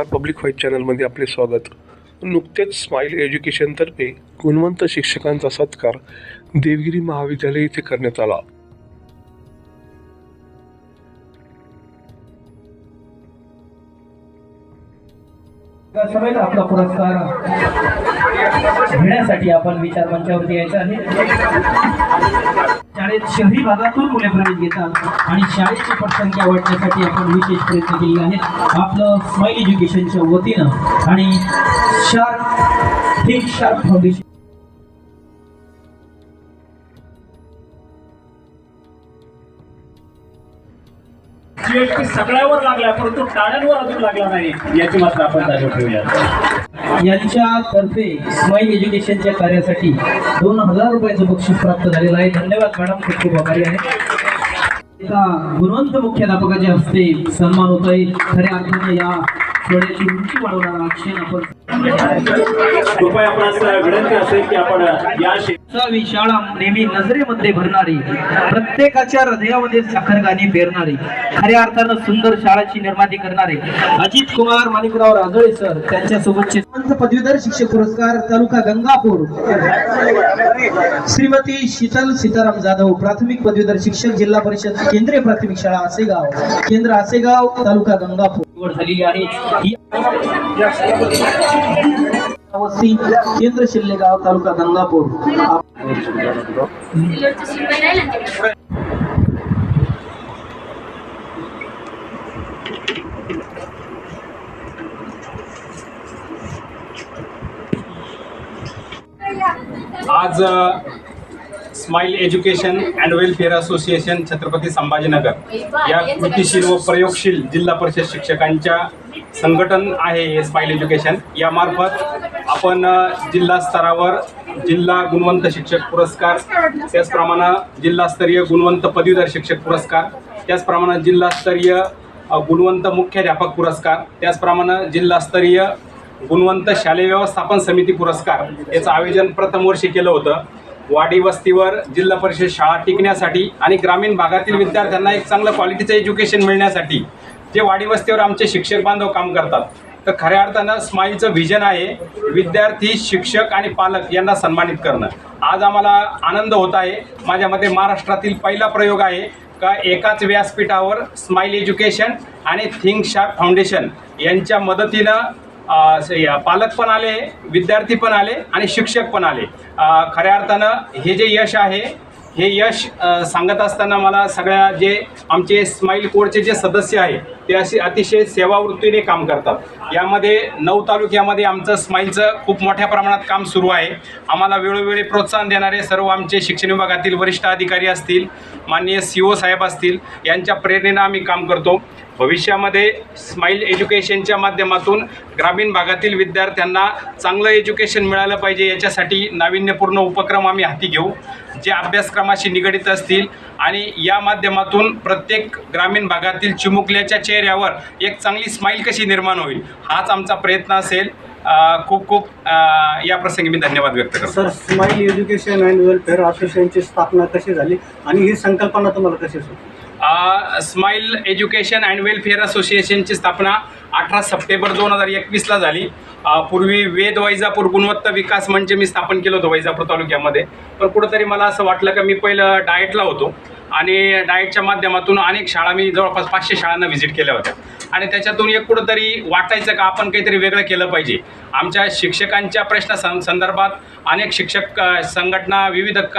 नमस्कार public white चॅनलमध्ये आपले स्वागत. नुकतेच स्माईल एज्युकेशनतर्फे गुणवंत शिक्षकांचा सत्कार देवगिरी महाविद्यालय येथे करण्यात आला. आपला पुरस्कार घेण्यासाठी आपण विचार मंचावरती यायचं आहे. शाळेत शहरी भागातून मुले प्रवेश घेतात आणि शाळेची पटसंख्या वाढण्यासाठी आपण विशेष प्रयत्न केले आहेत. आपलं स्माईल एज्युकेशनच्या वतीनं आणि Sharp Think Sharp Foundation GST सगळ्यावर लागला परंतु टाळ्यांवर अजून लागला नाही याची मात्र आपण जाणीव ठेवूया. यांच्यातर्फे स्माईल एज्युकेशनच्या कार्यासाठी दोन हजार रुपयाचं बक्षीस प्राप्त झालेलं आहे. धन्यवाद मॅडम. खूप खूप आभारी आहे. एका गुणवंत मुख्याध्यापकाच्या हस्ते सन्मान होत आहे. खऱ्या अर्थाने या सोहळ्याची उंची वाढवणारा क्षण आपण कृपया आपणास विनंती असेल की आपण या शे- असावी शाळा नेहमी नजरेमध्ये भरणारी प्रत्येकाच्या हृदयामध्ये साखर गाणी पेरणारी खऱ्या अर्थानं सुंदर शाळाची निर्मिती करणारे अजित कुमार माणिकराव राजळे सर त्यांच्यासोबतचे संत पदवीधर शिक्षक पुरस्कार तालुका गंगापूर. श्रीमती शीतल सीताराम जाधव प्राथमिक पदवीधर शिक्षक जिल्हा परिषद केंद्रीय प्राथमिक शाळा आसेगाव. केंद्र आसेगाव तालुका गंगापूर. निवड झालेली आहे. केंद्र शिल्लेगाव तालुका गंगापूर. आज Smile Education and Welfare Association Chhatrapati Sambhajinagar. या कृतीशील व प्रयोगशील जिल्हा परिषद शिक्षकांच्या संघटन आहे हे स्माईल एज्युकेशन. यामार्फत आपण जिल्हा स्तरावर जिल्हा गुणवंत शिक्षक पुरस्कार त्याचप्रमाणे जिल्हास्तरीय गुणवंत पदवीधर शिक्षक पुरस्कार त्याचप्रमाणे जिल्हास्तरीय गुणवंत मुख्याध्यापक पुरस्कार त्याचप्रमाणे जिल्हास्तरीय गुणवंत शालेय व्यवस्थापन समिती पुरस्कार याचं आयोजन प्रथम वर्षी केलं होतं. वाडी वस्तीवर जिल्हा परिषद शाळा टिकण्यासाठी आणि ग्रामीण भागातील विद्यार्थ्यांना एक चांगलं क्वालिटीचं एज्युकेशन मिळण्यासाठी जे वाडी वस्तीवर आमचे शिक्षक बांधव काम करतात. तर खऱ्या अर्थानं स्माईलचं व्हिजन आहे विद्यार्थी शिक्षक आणि पालक यांना सन्मानित करणं. आज आम्हाला आनंद होत आहे. माझ्या मते महाराष्ट्रातील पहिला प्रयोग आहे का एकाच व्यासपीठावर स्माईल एज्युकेशन आणि थिंक शार्प फाउंडेशन यांच्या मदतीनं पालक पण आले विद्यार्थी पण आले आणि शिक्षक पण आले. खऱ्या अर्थानं हे जे यश आहे हे यश सांगत असताना मला सगळ्या जे आमचे स्माईल कोडचे जे सदस्य आहे ते असे अतिशय सेवावृत्तीने काम करतात. यामध्ये नऊ तालुक्यामध्ये आमचं स्माईलचं खूप मोठ्या प्रमाणात काम सुरू आहे. आम्हाला वेळोवेळी प्रोत्साहन देणारे सर्व आमचे शिक्षण विभागातील वरिष्ठ अधिकारी असतील माननीय सी ओ साहेब असतील यांच्या प्रेरणेनं आम्ही काम करतो. भविष्यामध्ये स्माईल एज्युकेशनच्या माध्यमातून ग्रामीण भागातील विद्यार्थ्यांना चांगलं एज्युकेशन मिळालं पाहिजे याच्यासाठी नाविन्यपूर्ण उपक्रम आम्ही हाती घेऊ जे अभ्यासक्रमाशी निगडित असतील. आणि या माध्यमातून प्रत्येक ग्रामीण भागातील चिमुकल्याच्या चे चेहऱ्यावर एक चांगली स्माईल कशी निर्माण होईल हाच आमचा प्रयत्न असेल. खूप खूप या प्रसंगी मी धन्यवाद व्यक्त करतो. Sir Smile Education and Welfare असोसिएशनची स्थापना कशी झाली आणि ही संकल्पना तुम्हाला कशी सुचली? स्माईल एज्युकेशन अँड वेलफेअर असोसिएशनची स्थापना अठरा सप्टेंबर दोन हजार एकवीसला झाली. पूर्वी वेद वैजापूर गुणवत्ता विकास मंच मी स्थापन केलं होतं वैजापूर तालुक्यामध्ये. पण कुठंतरी मला असं वाटलं का मी पहिलं डाएटला होतो. आणि डाएटच्या माध्यमातून अनेक शाळा मी जवळपास पाचशे शाळांना व्हिजिट केल्या होत्या. आणि त्याच्यातून एक कुठंतरी वाटायचं का आपण काहीतरी वेगळं केलं पाहिजे. आमच्या शिक्षकांच्या प्रश्न सं संदर्भात अनेक शिक्षक संघटना विविध क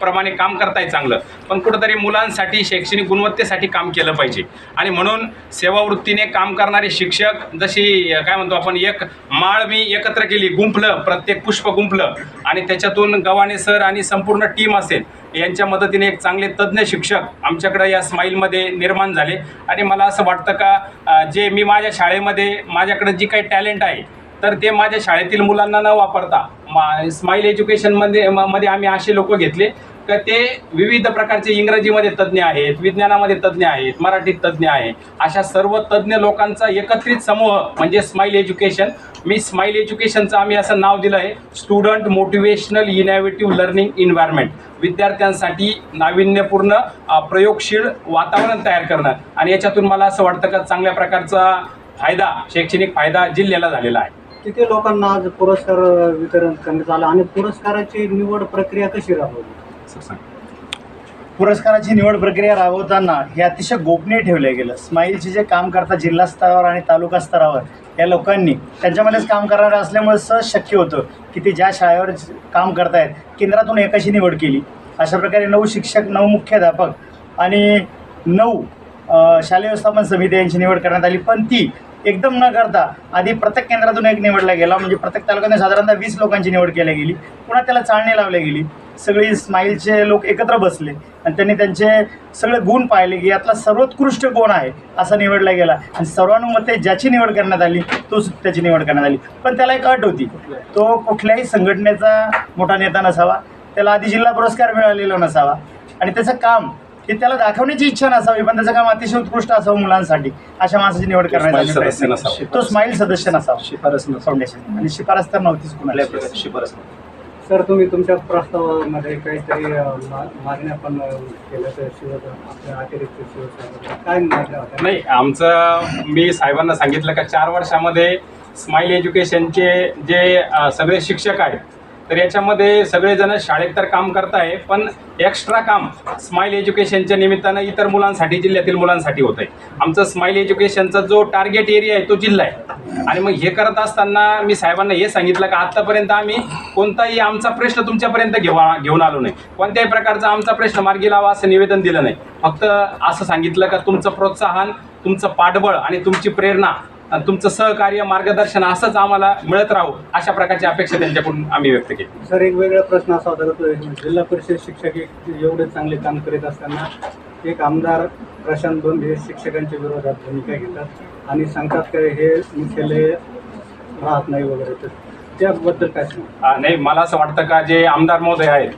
प्रमाणे काम करताय चांगलं. पण कुठंतरी मुलांसाठी शैक्षणिक गुणवत्तेसाठी काम केलं पाहिजे. आणि म्हणून सेवावृत्तीने काम करणारे शिक्षक शिक्षक जशी काय म्हणतो आपण एक माळ मी एकत्र केली गुंफलं प्रत्येक पुष्प गुंफलं. आणि त्याच्यातून गव्हाणे सर आणि संपूर्ण टीम असेल. यांच्या मदतीने एक चांगले तज्ज्ञ शिक्षक आमच्याकडे या स्माईलमध्ये निर्माण झाले. आणि मला असं वाटतं का जे मी माझ्या शाळेमध्ये माझ्याकडे जी काही टॅलेंट आहे तर ते माझ्या शाळेतील मुलांना न वापरता मा स्माईल एज्युकेशनमध्ये म- मध्ये आम्ही असे लोक घेतले. तर ते विविध प्रकारचे इंग्रजीमध्ये तज्ज्ञ आहेत विज्ञानामध्ये तज्ज्ञ आहेत मराठीत तज्ज्ञ आहे. अशा सर्व तज्ज्ञ लोकांचा एकत्रित समूह म्हणजे स्माईल एज्युकेशन मी स्माईल एज्युकेशनचं आम्ही असं नाव दिलं आहे student motivational innovative learning environment विद्यार्थ्यांसाठी नाविन्यपूर्ण प्रयोगशील वातावरण तयार करणं आणि याच्यातून मला असं वाटतं का चांगल्या प्रकारचा फायदा शैक्षणिक फायदा जिल्ह्याला झालेला आहे. किती लोकांना आज पुरस्कार वितरण करण्यात आलं आणि पुरस्काराची निवड प्रक्रिया कशी राबवली? पुरस्काराची निवड प्रक्रिया राबवताना हे अतिशय गोपनीय ठेवलं गेलं. स्माईलचे जे काम करतात जिल्हा स्तरावर आणि तालुका स्तरावर या लोकांनी त्यांच्यामध्येच काम करणारं असल्यामुळे सहज शक्य होतं की ते ज्या शाळेवर काम करतायत केंद्रातून एकाशी निवड केली. अशा प्रकारे नऊ शिक्षक नऊ मुख्याध्यापक आणि नऊ शालेय व्यवस्थापन समिती यांची निवड करण्यात आली. पण ती एकदम न करता आधी प्रत्येक केंद्रातून एक निवडला गेला. म्हणजे प्रत्येक तालुक्याने साधारणतः वीस लोकांची निवड केली गेली. पुन्हा त्याला चाळणी लावली गेली. सगळी स्माईलचे लोक एकत्र बसले आणि त्यांनी त्यांचे सगळे गुण पाहिले की यातला सर्वोत्कृष्ट कोण आहे असा निवडला गेला. आणि सर्वानुमते ज्याची निवड करण्यात आली तोच त्याची निवड करण्यात आली. पण त्याला एक अट होती. तो कुठल्याही संघटनेचा मोठा नेता नसावा त्याला आधी जिल्हा पुरस्कार मिळालेला नसावा. आणि त्याचं काम हे त्याला दाखवण्याची इच्छा नसावी पण त्याचं काम अतिशय उत्कृष्ट असावं मुलांसाठी अशा माणसाची निवड करण्यात. तो स्माईल सदस्य नसावा. शिफारस फाउंडेशन आणि शिफारस तर नव्हतीच कुणाला शिफारस सर तुम्ही तुमच्या प्रस्तावामध्ये काहीतरी मा- मागण्या पण केल्या तर शिवसेना आपल्या अतिरिक्त शिवसेना काय मागण्या होत्या? नाही आमचं मी साहेबांना सांगितलं का चार वर्षामध्ये स्माईल एज्युकेशनचे जे अ, सगळे शिक्षक आहेत तर याच्यामध्ये सगळेजण शाळेत तर काम करताय पण एक्स्ट्रा काम स्माईल एज्युकेशनच्या निमित्तानं इतर मुलांसाठी जिल्ह्यातील मुलांसाठी होत आहे आमचं स्माईल एज्युकेशनचा जो टार्गेट एरिया आहे तो जिल्हा आहे. आणि मग हे करत असताना मी साहेबांना हे सांगितलं का आत्तापर्यंत आम्ही कोणताही आमचा प्रश्न तुमच्यापर्यंत घेवा घेऊन आलो नाही. कोणत्याही प्रकारचा आमचा प्रश्न मार्गी लावा असं निवेदन दिलं नाही. फक्त असं सांगितलं का तुमचं प्रोत्साहन तुमचं पाठबळ आणि तुमची प्रेरणा आणि तुमचं सहकार्य मार्गदर्शन असंच आम्हाला मिळत राहू अशा प्रकारची अपेक्षा त्यांच्याकडून आम्ही व्यक्त केली. सर एक वेगळा प्रश्न असा होता जिल्हा परिषद शिक्षक एक एवढे चांगले काम करीत असताना एक आमदार प्रशांत दोंड हे शिक्षकांच्या विरोधात भूमिका घेतात आणि सांगतात का हे मुख्यालय राहत नाही वगैरे. तर त्याबद्दल काय नाही मला असं वाटतं का जे आमदार महोदय आहेत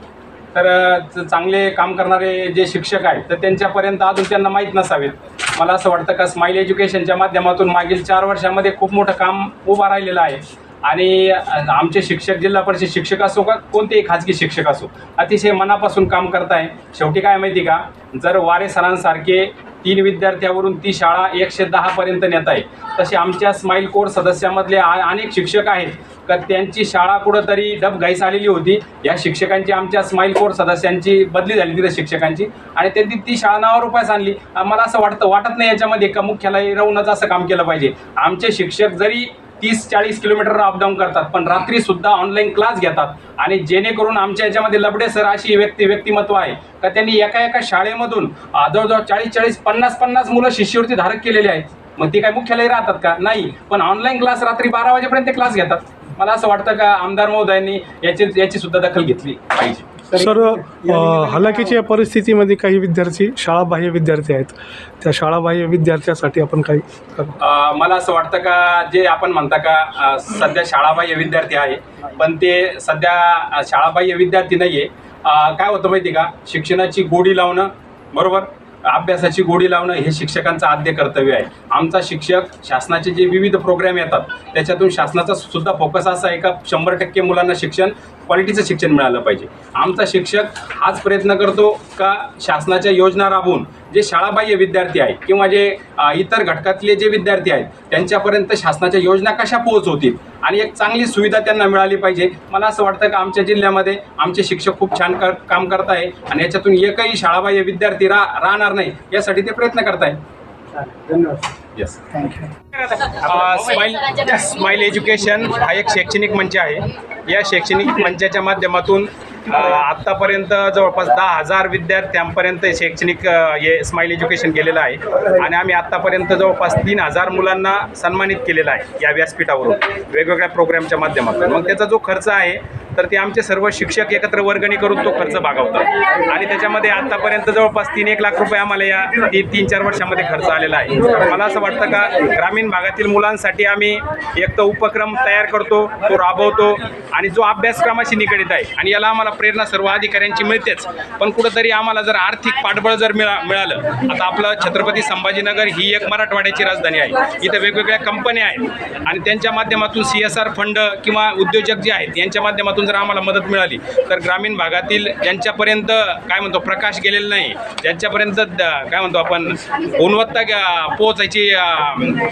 तर चांगले काम करणारे जे शिक्षक आहेत तर त्यांच्यापर्यंत अजून त्यांना माहीत नसावेत. मला असं वाटतं का स्माईल एज्युकेशनच्या माध्यमातून मागील चार वर्षामध्ये खूप मोठं काम उभं राहिलेलं आहे. आणि आमचे शिक्षक जिल्हा परिषद शिक्षक असो का कोणतेही खाजगी शिक्षक असो अतिशय मनापासून काम करताय. शेवटी काय माहिती का जर वारे सरांसारखे तीन विद्यार्थ्यावरून ती शाळा एकशे दहापर्यंत नेत आहे. तसे आमच्या स्माईल कोर सदस्यामधले आ- अनेक शिक्षक आहेत. का त्यांची शाळा कुठंतरी डब घाईस आलेली होती. या शिक्षकांची आमच्या स्माईल कोर सदस्यांची बदली झाली तिथं शिक्षकांची. आणि त्यांनी ती शाळा नावा रुपयास आणली. मला असं वाटतं वाटत नाही याच्यामध्ये का मुख्यालय राहूनच असं काम केलं पाहिजे. आमचे शिक्षक जरी तीस चाळीस किलोमीटर अपडाऊन करतात. पण रात्री सुद्धा ऑनलाईन क्लास घेतात. आणि जेणेकरून आमच्या याच्यामध्ये लबडे सर अशी व्यक्ती व्यक्तिमत्व आहे. का त्यांनी एका एका शाळेमधून जवळजवळ चाळीस चाळीस पन्नास पन्नास मुलं शिष्यवृत्ती धारक केलेले आहेत. मग ते काय मुख्यालय राहतात का? नाही. पण ऑनलाईन क्लास रात्री बारा वाजेपर्यंत क्लास घेतात. मला असं वाटतं का आमदार महोदयांनी याची याची सुद्धा दखल घेतली पाहिजे. सर अ, हलाखीच्या परिस्थितीमध्ये काही विद्यार्थी शाळाबाह्य विद्यार्थी आहेत. त्या शाळाबाह्य विद्यार्थ्यासाठी आपण काही मला असं वाटतं का जे आपण म्हणता का सध्या शाळाबाह्य विद्यार्थी आहे पण ते सध्या शाळाबाह्य विद्यार्थी नाही आहे काय होतं माहिती का? शिक्षणाची गोडी लावणं बरोबर? अभ्यासाची गोडी लावणं हे शिक्षकांचं आद्य कर्तव्य आहे. आमचा शिक्षक शासनाचे जे विविध प्रोग्राम येतात त्याच्यातून शासनाचा सुद्धा फोकस असा आहे का? शंभर टक्के मुलांना शिक्षण क्वालिटीचं शिक्षण मिळालं पाहिजे. आमचा शिक्षक हाच प्रयत्न करतो का शासनाच्या योजना राबवून जे शाळाबाह्य विद्यार्थी आहेत किंवा जे इतर घटकातले जे विद्यार्थी आहेत त्यांच्यापर्यंत शासनाच्या योजना कशा पोहोचवतील? आणि एक चांगली सुविधा त्यांना मिळाली पाहिजे. मला असं वाटतं का आमच्या जिल्ह्यामध्ये आमचे शिक्षक खूप छान कर काम करत आहे आणि याच्यातून एकही शाळाबाह्य विद्यार्थी रा राहणार नाही यासाठी ते प्रयत्न करत आहे धन्यवाद. Yes thank you smile smile education हा एक शैक्षणिक मंच आहे. या शैक्षणिक मंचाच्या माध्यमातून अ, आत्तापर्यंत जवळपास दहा हजार विद्यार्थ्यांपर्यंत शैक्षणिक अ, हे स्माईल एज्युकेशन गेलेलं आहे. आणि आम्ही आत्तापर्यंत जवळपास तीन हजार मुलांना सन्मानित केलेला आहे या व्यासपीठावरून वेगवेगळ्या प्रोग्रामच्या माध्यमातून. मग त्याचा जो खर्च आहे तर ते आमचे सर्व शिक्षक एकत्र वर्गणी करून तो खर्च भागवतात. आणि त्याच्यामध्ये आत्तापर्यंत जवळपास तीन एक लाख रुपये आम्हाला या तीन चार वर्षामध्ये खर्च आलेला आहे. मला असं वाटतं का ग्रामीण भागातील मुलांसाठी आम्ही एक तर उपक्रम तयार करतो तो राबवतो आणि जो अभ्यासक्रमाशी निगडीत आहे आणि याला आम्हाला प्रेरणा सर्व अधिकाऱ्यांची मिळतेच. पण कुठंतरी आम्हाला जर आर्थिक पाठबळ जर मिळा मिळालं आता आपलं छत्रपती संभाजीनगर ही एक मराठवाड्याची राजधानी आहे. इथं वेगवेगळ्या कंपन्या आहेत आणि त्यांच्या माध्यमातून सी एस आर फंड किंवा उद्योजक जे आहेत यांच्या माध्यमातून माध्यमातून जर आम्हाला मदत मिळाली तर ग्रामीण भागातील ज्यांच्यापर्यंत काय म्हणतो प्रकाश गेलेला नाही ज्यांच्यापर्यंत द- काय म्हणतो आपण गुणवत्ता पोहोचायची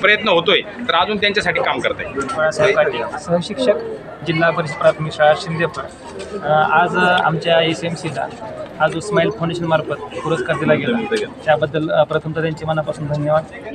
प्रयत्न होतोय तर अजून त्यांच्यासाठी काम करता येईल सहशिक्षक जिल्हा परिषद प्राथमिक शाळा शिंदेपूर. आज आमच्या एस एम सीला आज उस्माईल फाउंडेशन मार्फत पुरस्कार दिला गेला. त्याबद्दल प्रथमतः त्यांचे मनापासून धन्यवाद.